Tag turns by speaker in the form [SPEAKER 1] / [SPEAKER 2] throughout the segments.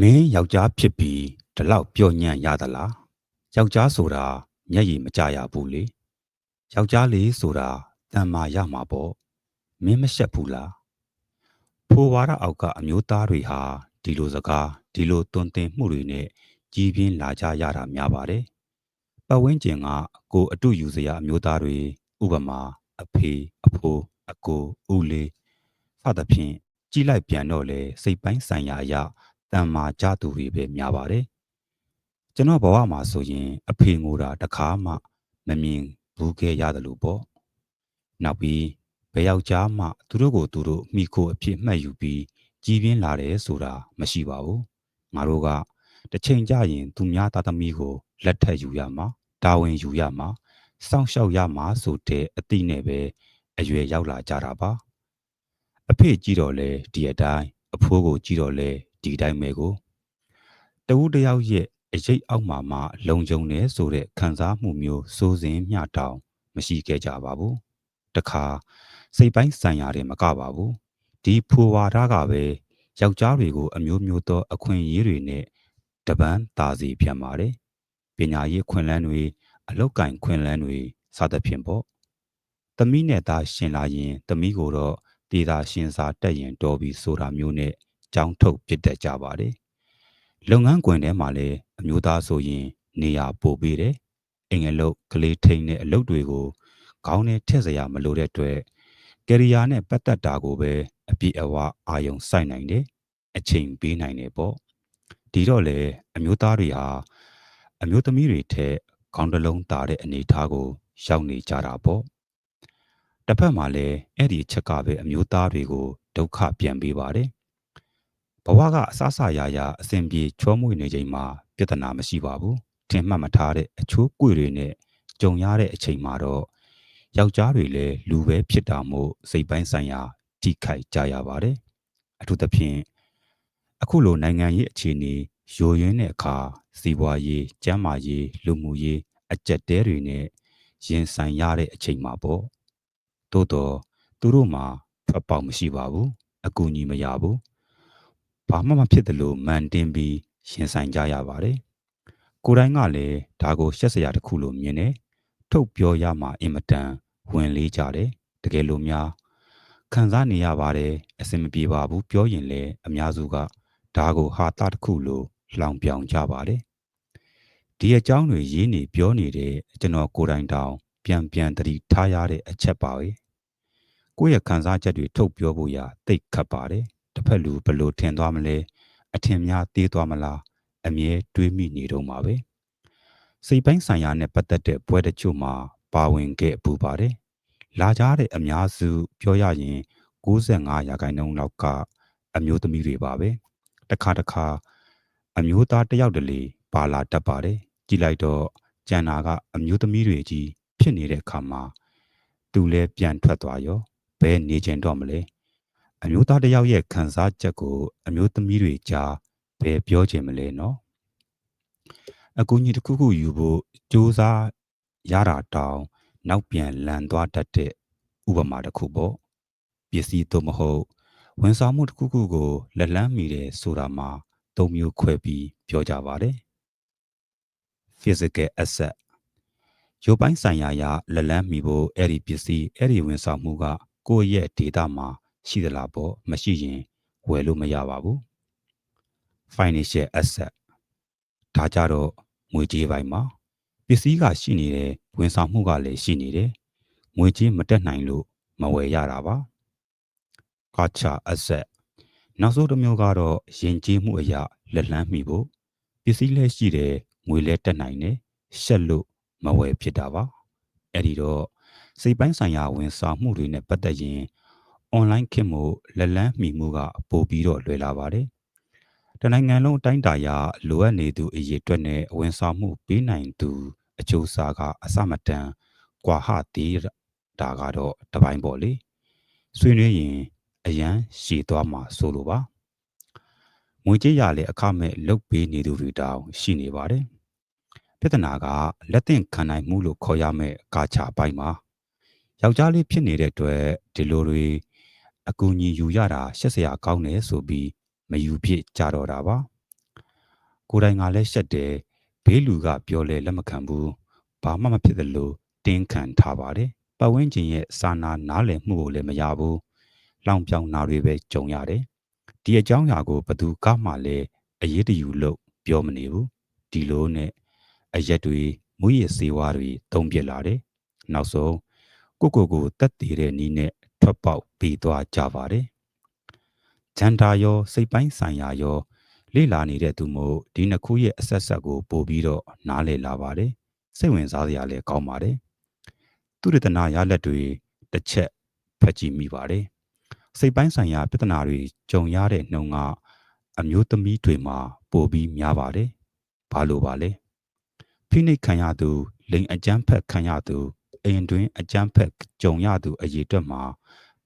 [SPEAKER 1] မင်းယောက်ျားဖြစ်ပြီးဒီလောက်ပြော့ညံ့ရသလားယောက်ျားဆိုတာမျက်ရည်မကြရဘူးလေယောက်ျားလေးဆိုတာတန်မာရမှာပေါ့မင်းမရှက်ဘူးလားဖိုဝါဒအောက်ကအမျိုးသားတွေဟာဒီလိုစကားဒီလိုတွင်တင်မှုတွေနဲ့ကြီးပြင်းလာကြရတာများပါတယ်ပတ်ဝန်းကျင်ကကိုအတုယူစရာအမျိုးသားတွေဥပမာအဖေအဖိုးအကိုဦးလေးစသဖြင့်ကြီးလိုက်ပြန်တော့လေစိတ်ပိုင်းဆိုင်ရာအရာ တန်မာကြသူတွေပဲများပါတယ်ကျွန်တော်ဘဝမှာဆိုရင် အဖေငိုတာတခါမှမမြင်ဘူးခဲ့ရတယ်လို့ပေါ့နောက်ပြီးဘယ်ယောက်ျားမှသူတို့ကိုသူတို့မိခိုအဖြစ်မှတ်ယူပြီးကြီးပြင်းလာတယ်ဆိုတာမရှိပါဘူးငါတို့ကတစ်ချိန်ကြရင် သူများသားသမီးကိုလက်ထပ်ယူရမှာတာဝန်ယူရမှာစောင့်ရှောက်ရမှာဆိုတဲ့အသည့်နဲ့ပဲအရွယ်ရောက်လာကြတာပါအဖေကြည့်တော့လေဒီအတိုင်းအဖိုးကိုကြည့်တော့လေ ဒီတိုင်းပဲကိုတဝူတယောက်ရဲ့အရေးအောက်မှာမှလုံခြုံနေဆိုတဲ့ခံစားမှုမျိုးစိုးစင်မျှတောင်မရှိခဲ့ကြပါဘူးတခါစိတ်ပိုင်းဆိုင်ရာတွေမကပါဘူးဒီဖိုဝါဒကပဲယောက်ျားတွေကို အမျိုးမျိုးသော အခွင့်အရေးတွေနဲ့တပန်းတာစီပြန်ပါတယ်ပညာရေးခွင့်လန်းတွေအလောက်ကင်ခွင့်လန်းတွေစသဖြင့်ပေါ့သမီးနဲ့သားရှင်လာရင်သမီးကိုတော့ဒေတာရှင်စာတက်ရင်တော်ပြီဆိုတာမျိုးနဲ့ ကြောင်းထုတ်ပြစ်တတ်ကြပါတယ်လုပ်ငန်းခွင်ထဲမှာလည်းအမျိုးသားဆိုရင် နေရာပို့ပေးတယ်အင်္ဂလုတ်ကလေးထိန်တဲ့အလုပ်တွေကိုခေါင်းနဲ့ထည့်စရာမလိုတဲ့အတွက်ကယ်ရီယာနဲ့ပတ်သက်တာကိုပဲအပြည့်အဝအာယုံစိုက်နိုင်တယ်အချိန်ပေးနိုင်တယ်ပေါ့ဒီတော့လေအမျိုးသားတွေဟာအမျိုးသမီးတွေထက်ခေါင်းတစ်လုံးသားတဲ့အနေအထားကို ရောက်နေကြတာပေါ့တစ်ဖက်မှာလည်းအဲ့ဒီအချက်ကပဲအမျိုးသားတွေကိုဒုက္ခပြန်ပေးပါတယ် ဘဝကအဆအဆရာရာအစဉ်ပြေချောမွေ့နေချိန်မှာပြဿနာမရှိပါဘူးထင်မှတ်မထားတဲ့အချိုးကွေတွေနဲ့ကြုံရတဲ့အချိန်မှာတော့ယောက်ျားတွေလည်းလူပဲဖြစ်တာမို့စိတ်ပိုင်းဆိုင်ရာထိခိုက်ကြရပါတယ်အထူးသဖြင့်အခုလိုနိုင်ငံရေးအခြေအနေယိုယွင်းတဲ့အခါစီးပွားရေးကျန်းမာရေးလူမှုရေးအကြက်တဲတွေနဲ့ရင်ဆိုင်ရတဲ့အချိန်မှာပေါ့သို့တော့သူတို့မှာဖတ်ပေါက်မရှိပါဘူးအကူအညီမရဘူး ဘာမှမဖြစ်တယ်လို့မန်တင်ပြီးရင်ဆိုင်ကြရပါတယ်ကိုယ်တိုင်ကလည်းဒါကိုရှက်စရာတစ်ခုလို့မြင်တယ်ထုတ်ပြောရမှာအင်မတန်ဝင်လေးကြတယ်တကယ်လို့များခံစားနေရပါတယ်အဆင်မပြေပါဘူးပြောရင်လည်းအများစုကဒါကိုဟာတာတစ်ခုလို့လောင်ပြောင်ကြပါတယ်ဒီအကြောင်းတွေရေးနေပြောနေတဲ့ကျွန်တော်ကိုယ်တိုင်တောင်ပြန်ပြန်တတိထားရတဲ့အချက်ပါပဲကိုယ့်ရဲ့ခံစားချက်တွေထုတ်ပြောဖို့ရာတိတ်ခတ်ပါတယ် တစ်ဖက်လူဘလို့ထင်သွားမလဲအထင်များသေးသွားမလားအမြဲတွေးမိနေတော့မှာပဲစိတ်ပိုင်းဆိုင်ရာနဲ့ပတ်သက်တဲ့ပွဲတချို့မှာပါဝင်ခဲ့ပူပါတယ်လာကြတဲ့အများစုပြောရရင်65ရာခိုင်နှုန်းလောက်ကအမျိုးသမီးတွေပါပဲတခါတခါအမျိုးသားတယောက်တလေပါလာတတ်ပါတယ်ကြည်လိုက်တော့ကျန်နာကအမျိုးသမီးတွေကြီးဖြစ်နေတဲ့အခါမှာသူလည်းပြန်ထွက်သွားရောဘယ်နေကျင်တော့မလဲ အမျိုးသားတယောက်ရဲ့ခံစားချက်ကို အမျိုးသမီးတွေကြားဘယ်ပြောချင်မလဲနော်အကူအညီတစ်ခုခုယူဖို့စူးစမ်းရတာတောင်နောက်ပြန်လန်သွားတတ်တဲ့ဥပမာတစ်ခုပေါ့ပစ္စည်းသို့မဟုတ်ဝန်ဆောင်မှုတစ်ခုခုကိုလက်လန်းမိတယ်ဆိုတာမှာသုံးမျိုးခွဲပြီးပြောကြပါတယ် physical asset ရုပ်ပိုင်းဆိုင်ရာရလက်လန်းမိဖို့အဲ့ဒီပစ္စည်းအဲ့ဒီဝန်ဆောင်မှုကကိုယ့်ရဲ့ data မှာ ရှိသလားပေါ့မရှိရင်ဝယ်လို့မရပါဘူး financial asset ဒါကြတော့ငွေကြေးပိုင်းမှာပစ္စည်းကရှိနေတယ်ဝန်ဆောင်မှုကလည်းရှိနေတယ်ငွေကြေးမတက်နိုင်လို့မဝယ်ရတာပါ culture asset နောက်ဆုံးတစ်မျိုးကတော့ယဉ်ကျေးမှုအရာလက်လန်းမိဖို့ပစ္စည်းလည်းရှိတယ်ငွေလည်းတက်နိုင်တယ်ရှက်လို့မဝယ်ဖြစ်တာပါအဲ့ဒီတော့စိတ်ပိုင်းဆိုင်ရာဝန်ဆောင်မှုတွေနဲ့ပတ်သက်ရင် online ခင်မှုလက်လန်းမိမှုကပိုပြီးတော့လွယ်လာပါတယ်တနိုင်ငံလုံးအတိုင်းတာရလိုအပ်နေသူအရေးအတွက်နဲ့ဝန်ဆောင်မှုပေးနိုင်သူအကျိုးစားကအစမတန်ကွာဟသေးတာကတော့တပိုင်းပေါ့လေဆွေးနွေးရင်အရန်ရှည်သွားမှာဆိုလိုပါငွေကြေးရလည်းအခမဲ့လုတ်ပေးနေသူတွေတောင်ရှိနေပါတယ်ပြဿနာကလက်သင့်ခံနိုင်မှုလို့ခေါ်ရမယ့်ကာချာပိုင်းမှာယောက်ျားလေးဖြစ်နေတဲ့အတွက်ဒီလိုတွေ အကူအညီယူရတာရှက်စရာကောင်းတယ်ဆိုပြီးမယူဖြစ်ကြတော့တာပါကိုယ်တိုင်ကလည်းရှက်တယ်ဘေးလူကပြောလဲလက်မခံဘူးဘာမှမဖြစ်သလိုတင်းခံထားပါတယ်ပတ်ဝန်းကျင်ရဲ့စာနာနားလည်မှုကိုလည်းမရဘူးလောင်ပြောင်နာတွေပဲကြုံရတယ်ဒီအကြောင်းအရာကိုဘသူကမှလည်းအရေးတယူလို့ပြောမနေဘူးဒီလိုနဲ့အရက်တွေမူရည်စေဝါတွေတုံးပြစ်လာတယ်နောက်ဆုံးကိုကိုကိုတက်တည်တဲ့နီးနဲ့ ထွက်ပေါက်ပြီးသွားကြပါတယ်ဂျန်တာရောစိတ်ပိုင်းဆိုင်ရာရောလေ့လာနေတဲ့သူမို့ဒီနှစ်ခုရဲ့အဆက်ဆက်ကိုပို့ပြီးတော့နားလည်လာပါတယ်စိတ်ဝင်စားစရာလည်းကောင်းပါတယ်သူရတနာရလက်တွေတစ်ချက်ဖတ်ကြည့်မိပါတယ်စိတ်ပိုင်းဆိုင်ရာပြဿနာတွေကြုံရတဲ့နှုံကအမျိုးသမီးတွေမှာပိုပြီးများပါတယ်ဘာလို့ပါလဲဖိနှိပ်ခံရသူလိန်အကြမ်းဖက်ခံရသူ အိမ်တွင်အကြမ်းဖက်ကြုံရသူအရေးအတွက်မှာ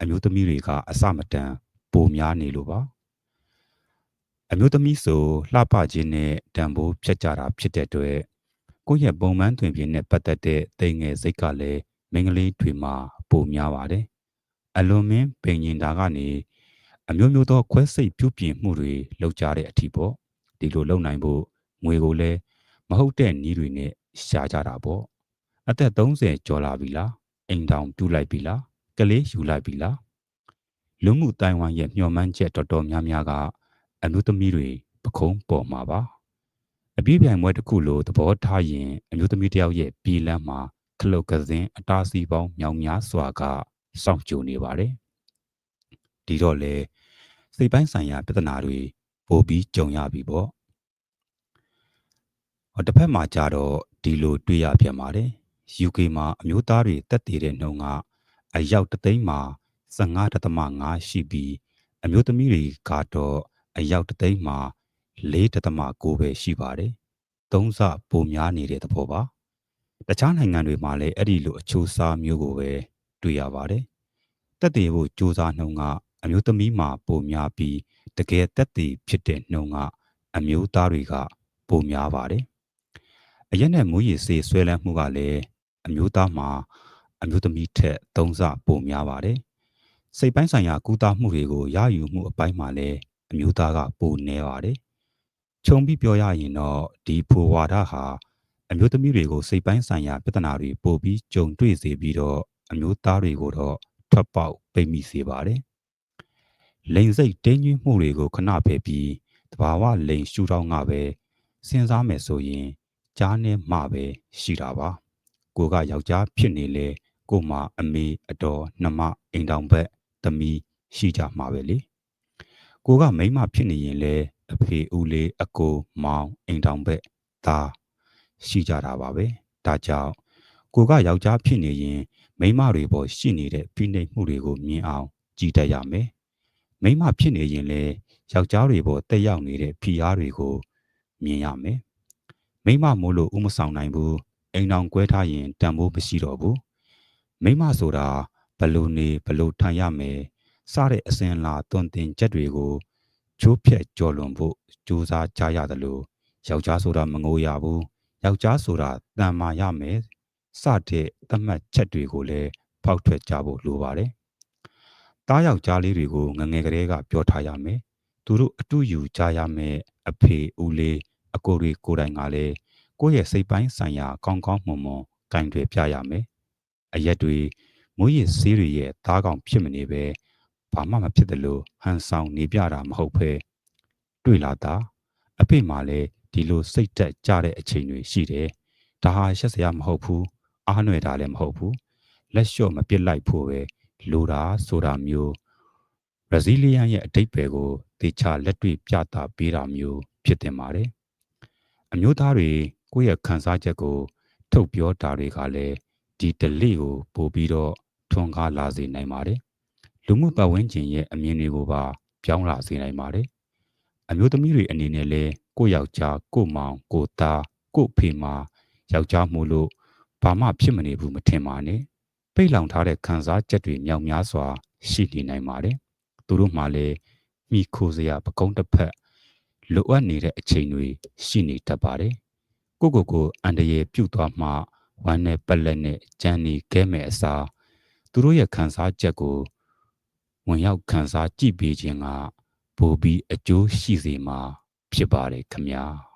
[SPEAKER 1] အမျိုးသမီးတွေကအစမတန်ပိုများနေလို့ပါအမျိုးသမီးဆိုလှပခြင်းနဲ့တံပိုးဖြတ်ကြတာဖြစ်တဲ့အတွက်ကိုယ့်ရဲ့ပုံမှန်တွင်ပြင်းနဲ့ပတ်သက်တဲ့တိမ်ငယ်စိတ်ကလည်းမိန်းကလေးတွေမှာပိုများပါတယ်အလွန်မင်းပင်ရင်တာကနေအမျိုးမျိုးသောခွဲစိတ်ပြုပြင်မှုတွေလုပ်ကြတဲ့အထီးပေါ့ဒီလိုလုပ်နိုင်ဖို့ငွေကိုလည်းမဟုတ်တဲ့နီးတွေနဲ့ရှာကြတာပေါ့ အသက်30ကျော်လာပြီလားအိမ်တောင်ပြုတ်လိုက်ပြီလားကလေးယူလိုက်ပြီလားလူမှုတိုင်ဝမ်ရဲ့မျှော်မှန်းချက်တော်တော်များများကအမျိုးသမီးတွေပခုံးပေါ်မှာပါအပြည့်ပြိုင်ပွဲတစ်ခုလိုသဘောထားရင်အမျိုးသမီးတယောက်ရဲ့ပြည်လန်းမှာခလုတ်ကစင်းအတားစီပေါင်းမြောင်များစွာကစောင့်ကြိုနေပါတယ်ဒီတော့လေစိတ်ပိုင်းဆိုင်ရာပြဿနာတွေပိုပြီးကြုံရပြီပေါ့ဟောတစ်ဖက်မှာကြတော့ဒီလိုတွေ့ရပြန်ပါတယ် UK မှာအမျိုးသားတွေတက်တည်တဲ့နှုံကအယောက်တသိန်းမှာ15.5ရှိပြီးအမျိုးသမီးတွေကတော့အယောက်တသိန်းမှာ4.9ပဲရှိပါတယ်။သုံးဆပိုများနေတဲ့သဘောပါ။တခြားနိုင်ငံတွေမှာလည်းအဲ့ဒီလိုအချိုးအစားမျိုးကိုပဲတွေ့ရပါတယ်။တက်တည်ဖို့စ조사နှုံကအမျိုးသမီးမှာပိုများပြီးတကယ်တက်တည်ဖြစ်တဲ့နှုံကအမျိုးသားတွေကပိုများပါတယ်။အရက်နဲ့မူရည်စေးဆွဲလန်းမှုကလည်း အမျိုးသားမှာအမျိုးသမီးထက်သုံးဆပိုများပါတယ်။စိတ်ပိုင်းဆိုင်ရာကူးတာမှုတွေကိုရယူမှုအပိုင်းမှာလည်းအမျိုးသားကပိုနေပါတယ်။ခြုံပြီးပြောရရင်တော့ဒီဖိုဝါဒဟာအမျိုးသမီးတွေကိုစိတ်ပိုင်းဆိုင်ရာပြဿနာတွေပိုပြီးကြုံတွေ့စေပြီးတော့အမျိုးသားတွေကိုတော့ထွက်ပေါက်ပိတ်မိစေပါတယ်။လိန်စိတ်တင်းညွှင်းမှုတွေကိုခဏဖယ်ပြီးတဘာဝလိန်ရှူထောင်းကပဲစဉ်းစားမယ်ဆိုရင်ကြားနဲ့မှပဲရှိတာပါ။ ကိုကယောက်ျားဖြစ်နေလေကိုမှအမေအတော်နှမအိမ်တောင်ဘက်သမီးရှိကြမှာပဲလေကိုကမိမဖြစ်နေရင်လေအဖေဦးလေးအကိုမောင်အိမ်တောင်ဘက်သားရှိကြတာပါပဲဒါကြောင့်ကိုကယောက်ျားဖြစ်နေရင်မိမတွေပေါ်ရှိနေတဲ့ဖိနှိပ်မှုတွေကိုမြင်အောင်ကြည်တတ်ရမယ်မိမဖြစ်နေရင်လေယောက်ျားတွေပေါ်တက်ရောက်နေတဲ့ဖိအားတွေကိုမြင်ရမယ်မိမမို့လို့ဥမဆောင်နိုင်ဘူး အိမ်အောင်ကွဲထားရင်တန်ဖိုးမရှိတော့ဘူးမိမဆိုတာဘလို့နေဘလို့ထိုင်ရမယ်စတဲ့အစဉ်လာတွင်တင်ချက်တွေကိုချိုးဖြက်ကြော်လွန်ဖို့ကြိုးစားကြရတယ်လို့ယောက်ျားဆိုတာမငိုရဘူးယောက်ျားဆိုတာတန်မာရမယ်စတဲ့သတ်မှတ်ချက်တွေကိုလည်းဖောက်ထွက်ကြဖို့လိုပါတယ်။တားယောက်ျားလေးတွေကိုငငယ်ကလေးကပြောထားရမယ်။သူတို့အတူယူကြရမယ်အဖေဦးလေးအကိုတွေကိုယ်တိုင်ကလည်း ကိုယ့်ရဲ့စိတ်ပိုင်းဆိုင်ရာကောင်းကောင်းမွန်မွန်ကင်တွေပြရမယ်။အရက်တွေမွေးရဆေးတွေရဲ့သားကောင်ဖြစ်မနေပဲဘာမှမဖြစ်တယ်လို့ဟန်ဆောင်နေပြတာမဟုတ်ဖဲတွေ့လာတာအဖေမှလည်းဒီလိုစိတ်တက်ကြတဲ့အချိန်တွေရှိတယ်ဒါဟာရှက်စရာမဟုတ်ဘူးအားနွယ်တာလည်းမဟုတ်ဘူးလက်လျှော့မပစ်လိုက်ဖို့ပဲလိုတာဆိုတာမျိုး Brazilian ရဲ့အတိတ်ပဲကိုတေချာလက်တွေ့ပြတာပေးတာမျိုးဖြစ်တင်ပါတယ်အမျိုးသားတွေ ကိုယ့်ရဲ့ခံစားချက်ကို ထုတ်ပြောတာတွေကလည်းဒီ delay ကိုပို့ပြီးတော့ထွန်းကားလာစေနိုင်ပါတယ်လူမှုပတ်ဝန်းကျင်ရဲ့အမြင်တွေကိုပါပြောင်းလာစေနိုင်ပါတယ်အမျိုးသမီးတွေအနေနဲ့လဲကိုယောက်ျားကိုမောင်ကိုသားကိုဖေမာယောက်ျားမို့လို့ဘာမှဖြစ်မနေဘူးမထင်ပါနဲ့ပိတ်လောင်ထားတဲ့ခံစားချက်တွေမြောက်များစွာ ရှိနေနိုင်ပါတယ်သူတို့မှလည်းမိခိုစရာပကုံးတစ်ဖက်လိုအပ်နေတဲ့အချိန်တွေရှိနေတတ်ပါတယ် ကိုကိုကိုအန်တရေပြုတ်သွားမှဝမ်းနဲ့ပက်လက်နဲ့ကြမ်းနေခဲမဲ့အစားသူတို့ရဲ့ခံစားချက်ကိုဝင်ရောက်ခံစားကြည့်ပေးခြင်းကပိုပြီးအကျိုးရှိစေမှာဖြစ်ပါတယ်ခမညာ